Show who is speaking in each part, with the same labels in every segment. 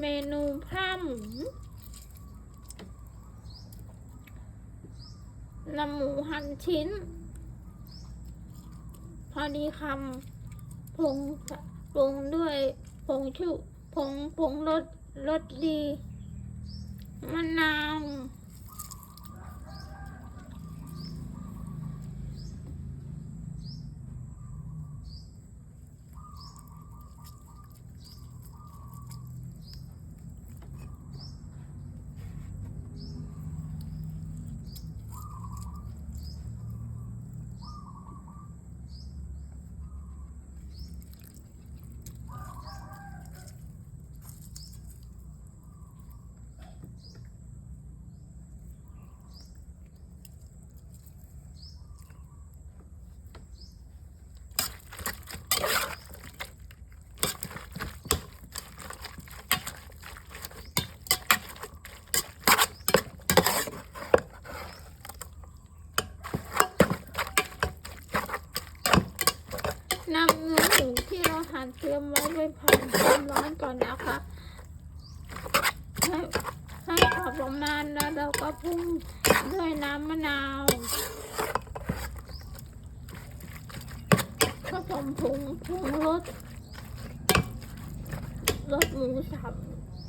Speaker 1: เมนูผ้าหมูนำหมูหั่นชิ้น พอดีคำผงปรุงด้วยผงชูผงผงรสรสดีมะนาว นำเนื้อหมูที่เราหั่นเตรียมไว้ไปผ่านความร้อนก่อนนะคะให้ให้พอประมาณแล้วเราก็ปรุงด้วยน้ำมะนาวผสมผงปรุงรสรสหมูสับ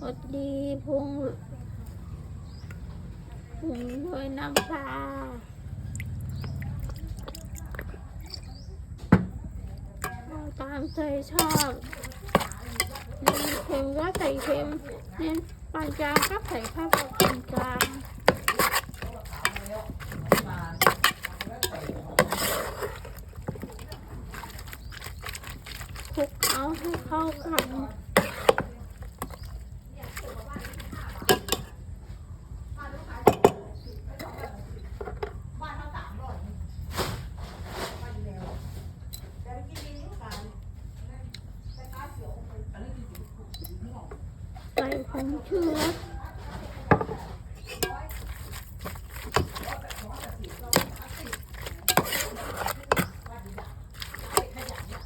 Speaker 1: รสดีปรุงปรุงด้วยน้ำปลา เอาตามใจชอบเน้นเค็มก็ใส่ เค็มเน้นปานกลางก็ใส่ข้าวปานกลางค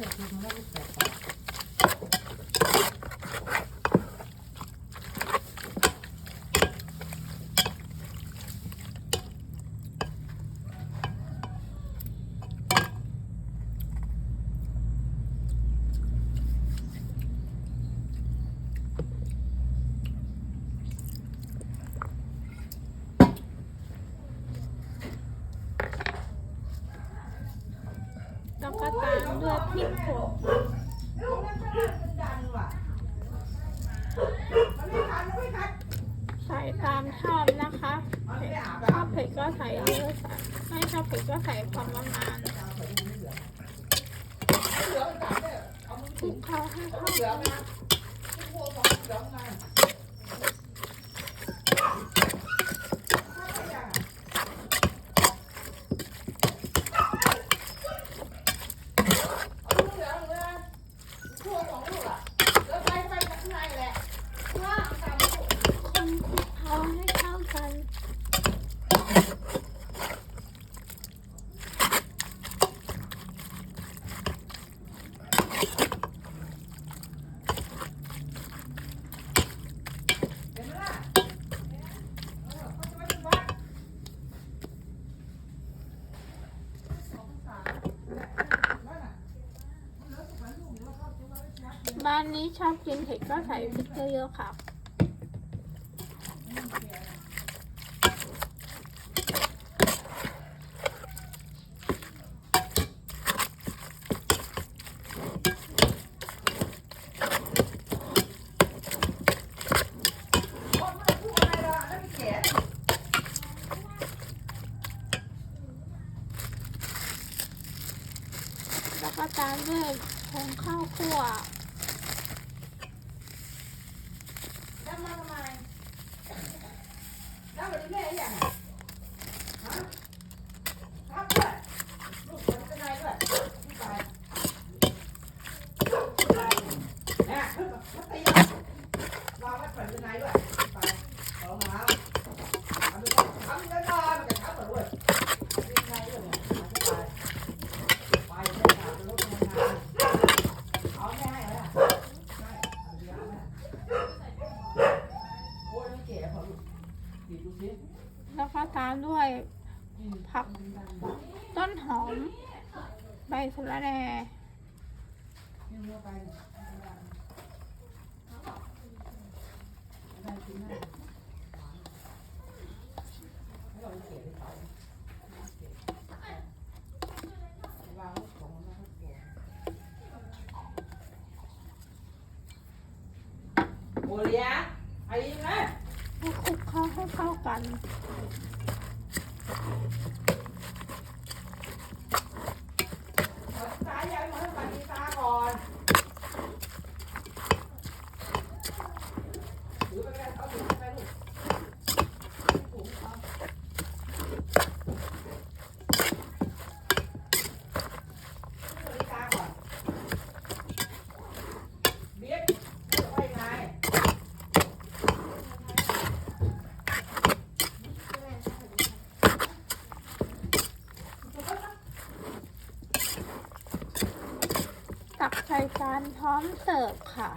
Speaker 2: よかった。
Speaker 1: แล้วก็ตามด้วยพริกผงใส่ตามชอบนะคะชอบเผ็ดก็ใส่เยอะใส่ไม่ชอบเผ็ดก็ใส่ความประมาณคลุกเคล้าให้เข้ากัน
Speaker 2: ร้านนี้ชอบกินเผ็ดก็ใส่พริกเยอะๆค่ะ แล้วก็ตามด้วยผงข้าวคั่ว
Speaker 1: แล้วก็ตามด้วย
Speaker 2: ผักต้นหอม ใบสะระแหน่
Speaker 1: โอเลียไอ้ยัง
Speaker 2: ไง ข้าให้เข้ากัน จานพร้อมเสิร์ฟค่ะ